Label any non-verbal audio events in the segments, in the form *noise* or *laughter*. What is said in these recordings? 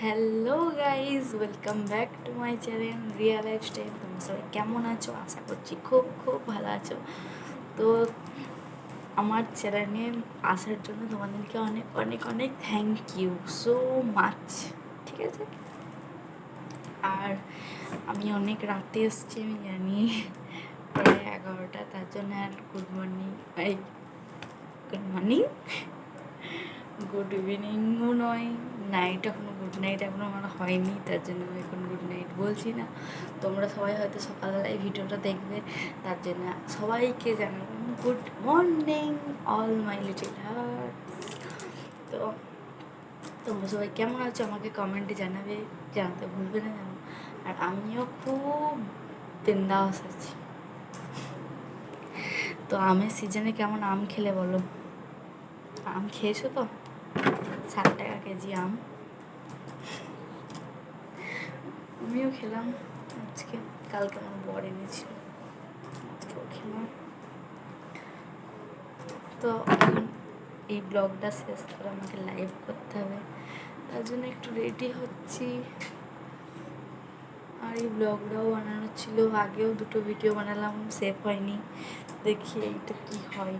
Hello guys welcome back to my channel Riya lifestyle তোমরা সবাই কেমন আছো? আশা করছি খুব খুব ভালো আছো। তো আমার চ্যানেলে আসার জন্য তোমাদেরকে অনেক অনেক অনেক থ্যাংক ইউ সো মাচ ঠিক আছে? আর আমি অনেক রাতে এসেছি, আমি জানি। প্রায় এগারোটা, তার জন্য আর গুড মর্নিং এই গুড মর্নিং গুড ইভিনিংও নয়। নাইট এখনও গুড নাইট এখনও আমার হয়নি, তার জন্য আমি এখন গুড নাইট বলছি না। তোমরা সবাই হয়তো সকালবেলায় ভিডিওটা দেখবে, তার জন্য সবাইকে জানাব good morning all my little heart তো তোমরা সবাই কেমন আছো? আমাকে কমেন্টে জানাবে, জানাতে ভুলবে না জানো আর আমিও খুব বিন্দাস আছি। তো আমের সিজনে কেমন আম খেলে বলো? আম খেয়েছো তো? ষাট টাকা কেজি আম। আমিও খেলাম। আজকে, কালকে আমার বর এনেছিল। খেলাম তো এই ব্লগটা শেষ করে আমাকে লাইভ করতে হবে। তার জন্য একটু রেডি হচ্ছি। আর এই ব্লগটাও বানানো ছিল। আগেও দুটো ভিডিও বানালাম সেভ হয়নি। দেখি এইটা কি হয়।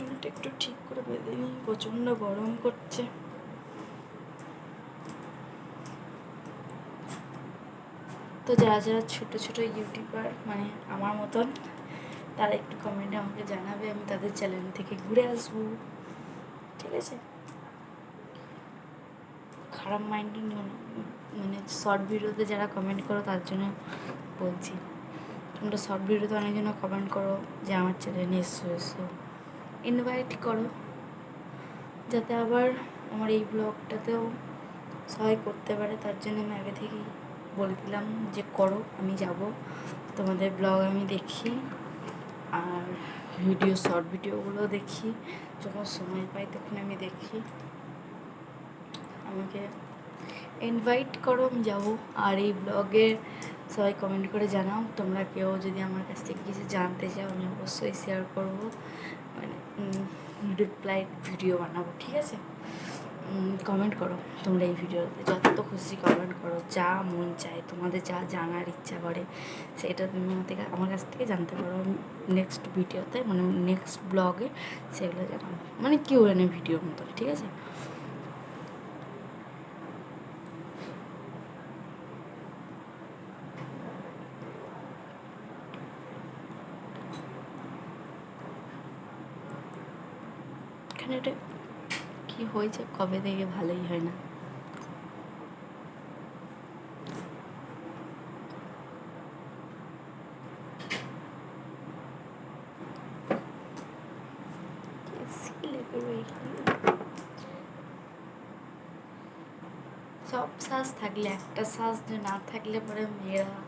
চুলটা একটু ঠিক করে বেঁধে নিই। প্রচণ্ড গরম করছে। তো যারা যারা ছোট ছোট ইউটিউবার মানে আমার মতন, তারা একটু কমেন্টে আমাকে জানাবে, আমি তাদের চ্যানেল থেকে ঘুরে আসব। ঠিক আছে? খারাপ মাইন্ডিং মানে শর্ট ভিডিওতে যারা কমেন্ট করো, তার জন্য বলছি। তোমরা শর্ট ভিডিওতে অনেকজন কমেন্ট করো যে, আমার চ্যানেলে এসো এসো। ইনভাইট করো, যাতে আবার আমার এই ব্লগটাতেও সহায় করতে পারে। তার জন্য আমি আগে থেকেই বলে দিলাম যে, করো, আমি যাব। তোমাদের ব্লগ আমি দেখি, আর ভিডিও, শর্ট ভিডিওগুলো দেখি। যখন সময় পাই তখন আমি দেখি। আমাকে ইনভাইট করো, আমি যাব। আর এই ব্লগের সবাই কমেন্ট করে জানাও। তোমরা কেউ যদি আমার কাছ থেকে কিছু জানতে চাও, আমি অবশ্যই শেয়ার করব। মানে রিপ্লাই ভিডিও বানাবো, ঠিক আছে? কমেন্ট করো তোমরা এই ভিডিওতে যত খুশি কমেন্ট করো, যা মন চায়, তোমাদের যা জানার ইচ্ছা করে, সেটা তুমি আমার থেকে, আমার কাছ থেকে জানতে পারো। নেক্সট ভিডিওতে মানে নেক্সট ব্লগে সেগুলো জানাব। মানে কেউ ভিডিওর মতন, ঠিক আছে? এটা কী হয়েছে? কবে থেকে ভালোই হয় না? সব শ্বাস থাকলে, একটা শ্বাস যে না থাকলে পরে মেয়েরা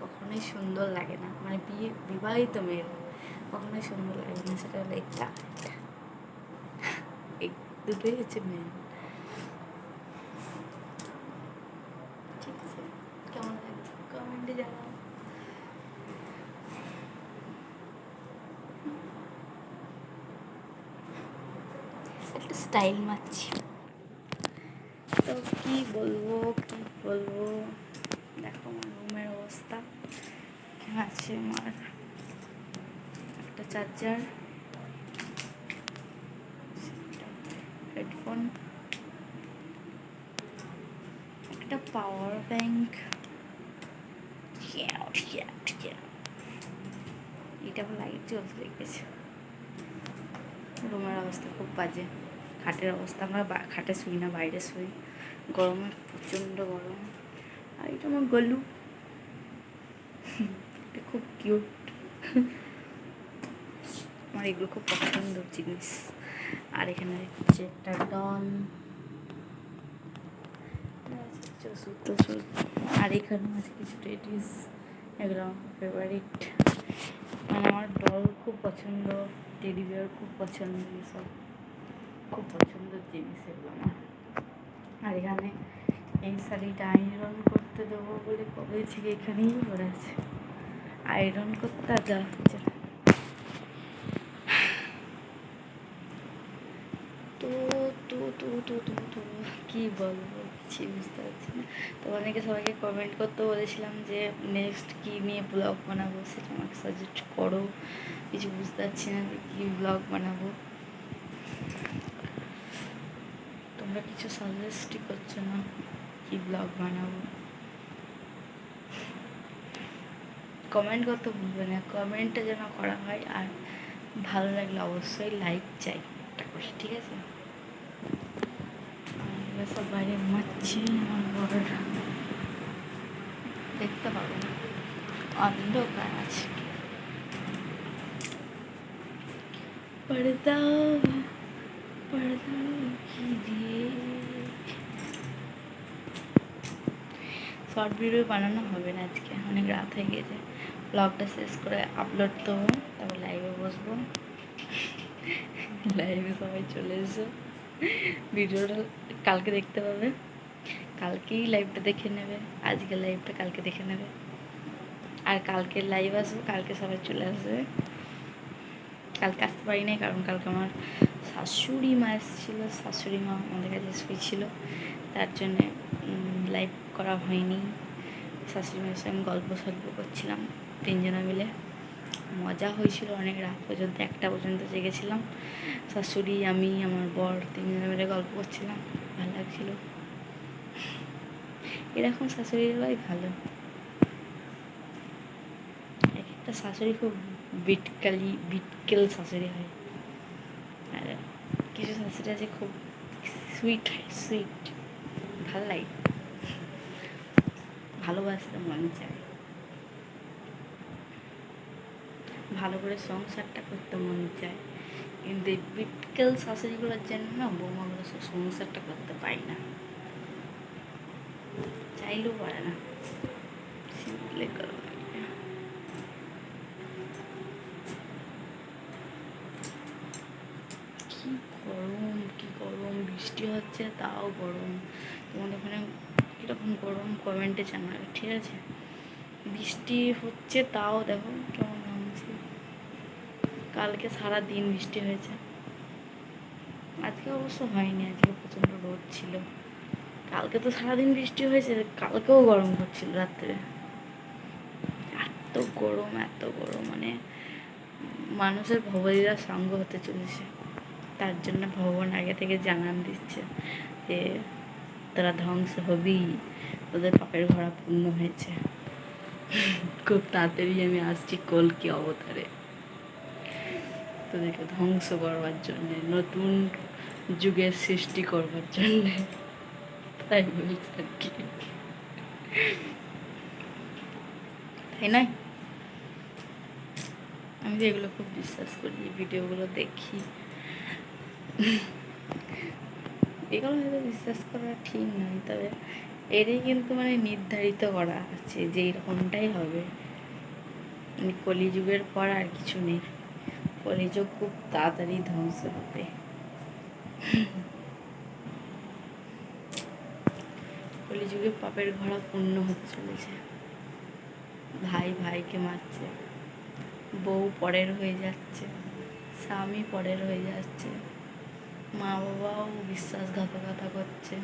কখনোই সুন্দর লাগে না। মানে বিয়ে, বিবাহিত মেয়েরা কখনোই সুন্দর লাগে না, সেটা হলো একটা। দুটোই হচ্ছে মেন ঠিক আছে। কেমন একটা স্টাইল মারছি। তো কি বলব কি বলব? দেখো আমার রুমের অবস্থা। আছে আমার? একটা চার্জার হেডফোন একটা পাওয়ার ব্যাংক এটা লাইট জ্বলতে লেগেছে রুমের অবস্থা খুব বাজে। খাটের অবস্থা, আমরা খাটে শুই না, বাইরে শুই। গরমে প্রচণ্ড গরম। আর এটা আমার গলু। এটা খুব কিউট আমার এগুলো খুব পছন্দের জিনিস। আর এখানে হচ্ছে একটা টষুধ আর এখানে আছে কিছু টেডিস, এগুলো আমার ফেভারিট মানে আমার ডল খুব পছন্দ টেডি বিয়ার খুব পছন্দ, এসব খুব পছন্দের জিনিস এগুলো আমার। আর এখানে এই শাড়িটা আয়রন করতে দেবো বলে কবে থেকে এখানেই পড়ে আছে। আয়রন করতে আর যা হচ্ছে না তো তো তো তো তো কী বলব? কিছু বুঝতে পারছি না। তো অনেকে সবাইকে কমেন্ট করতে বলেছিলাম যে নেক্সট কী নিয়ে ব্লগ বানাবো সেটা আমাকে সাজেস্ট করো। কিছু বুঝতে পারছি না যে কী ব্লগ বানাবো। তোমরা কিছু সাজেস্টই করছ না কী ব্লগ বানাবো? কমেন্ট করতে ভুলবে না। কমেন্টটা যেন করা হয় আর ভালো লাগলে অবশ্যই লাইক চাই ঠিক আছে? ওরা সব বাইরে ঘুমাচ্ছে, আমার দেখতে পাবো না। অন্ধকার আছে। পর্দা শর্ট ভিডিও বানানো হবে না আজকে, অনেক রাত হয়ে গেছে। ব্লগটা শেষ করে আপলোড তো তারপর লাইভে বসবো। *laughs* লাইভে সবাই চলে এসো। ভিডিওটা কালকে দেখতে পাবে। কালকেই লাইভটা দেখে নেবে। আজকে লাইভটা কালকে দেখে নেবে। আর কালকে লাইভ আসব, কালকে সবাই চলে আসবে। কালকে আসতে পারি নাই, কারণ কালকে আমার শাশুড়ি মা এসেছিল। শাশুড়ি মা আমাদের কাছে শুয়েছিল তার জন্যে লাইভ করা হয়নি। শাশুড়ি মায়ের সঙ্গে আমি গল্প সল্প করছিলাম তিনজনা মিলে। মজা হয়েছিল অনেক রাত পর্যন্ত, একটা পর্যন্ত জেগেছিলাম। শাশুড়ি, আমি, আমার বর তিনজনে মিলে গল্প করছিলাম, ভালো লাগছিল। এরকম শাশুড়িরাই ভালো। এক একটা শাশুড়ি খুব বিটকালি, বিটকেল শাশুড়ি হয়। আর কিছু শাশুড়ি আছে খুব সুইট হয় সুইট ভালো লাগে। ভালোবাসতে মন চায় ভালো করে সংসারটা করতে মন চায়। কিন্তু এই বিটকেল শাশুড়িগুলোর জন্য না বৌমাগুলো সব সংসারটা করতে পারি না। চাইলেও পারে না। সিম্পলি কি গরম কি গরম, বৃষ্টি হচ্ছে, তাও গরম। তোমাদের ওখানে কীরকম গরম? কমেন্টে জানাবে, ঠিক আছে? বৃষ্টি হচ্ছে, তাও দেখো কালকে সারা দিন বৃষ্টি হয়েছে। আজকে অবশ্য হয়নি, আজকে প্রচণ্ড রোদ ছিল। কালকে তো সারাদিন বৃষ্টি হয়েছে, কালকেও গরম করছিল রাত্রে। এত গরম এত গরম মানে মানুষের ভবলীরা সঙ্গ হতে চলেছে। তার জন্য ভগবান আগে থেকে জানান দিচ্ছে যে, তারা ধ্বংস হবেই ওদের পাপের ভরা পূর্ণ হয়েছে। খুব তাড়াতাড়ি আমি আসছি কলকি অবতারে। তোদেরকে ধ্বংস করবার জন্যে, নতুন যুগের সৃষ্টি করবার জন্যে। তাই বলছি আর কি। তাই নয় আমি তো এগুলো খুব বিশ্বাস করি ভিডিওগুলো দেখি। এগুলো হয়তো বিশ্বাস করা ঠিক নয়, তবে এরই কিন্তু মানে নির্ধারিত করা আছে যে এরকমটাই হবে। মানে কলিযুগের পর আর কিছু নেই। কলিযুগ খুব তাড়াতাড়ি ধ্বংস হবে। কলিযুগে পাপের ঘোড়া পূর্ণ হতে চলেছে। ভাই ভাইকে মারছে। বউ পরের হয়ে যাচ্ছে। স্বামী পরের হয়ে যাচ্ছে। মা বাবাও বিশ্বাসঘাতকতা করছে।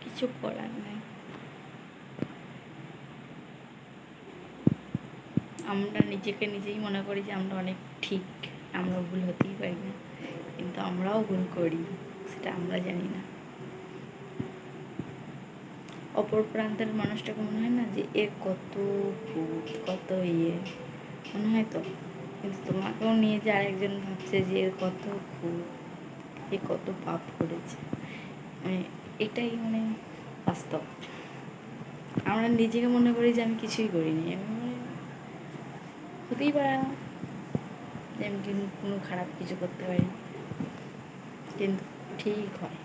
কিছু করার নেই। আমরা নিজেকে নিজেই মনে করি যে আমরা অনেক ঠিক, আমরা ভুল হতেই পারি না। কিন্তু আমরাও ভুল করি, সেটা আমরা জানি না। অপর প্রান্তের মানুষটাকে মনে হয় না যে, এ কত ভূত কত ইয়ে। মনে হয় তো? কিন্তু তোমাকেও নিয়ে যে আরেকজন ভাবছে যে এর কত ভূত এ কত পাপ করেছে। মানে এটাই মানে বাস্তব। আমরা নিজেকে মনে করি যে, আমি কিছুই করিনি। আমি হতেই পারে না। যে আমি কোনো খারাপ কিছু করতে পারি কিন্তু ঠিক হয়।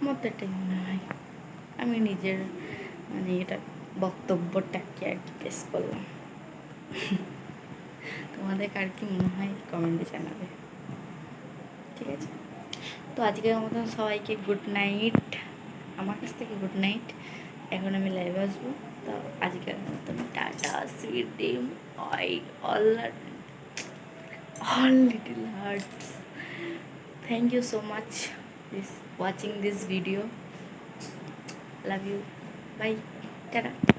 আমার তো এটাই মনে হয়। আমি নিজের মানে এটা বক্তব্যটাকে আর কি পেশ করলাম। তোমাদের কার কি মনে হয়? কমেন্টে জানাবে। ঠিক আছে? তো আজকের মতন সবাইকে গুড নাইট আমার কাছ থেকে গুড নাইট এখন আমি লাইভ আসব। তো আজকের মতন টাটা সুইট ডিম অয় all all little heart thank you so much this watching this video love you bye tata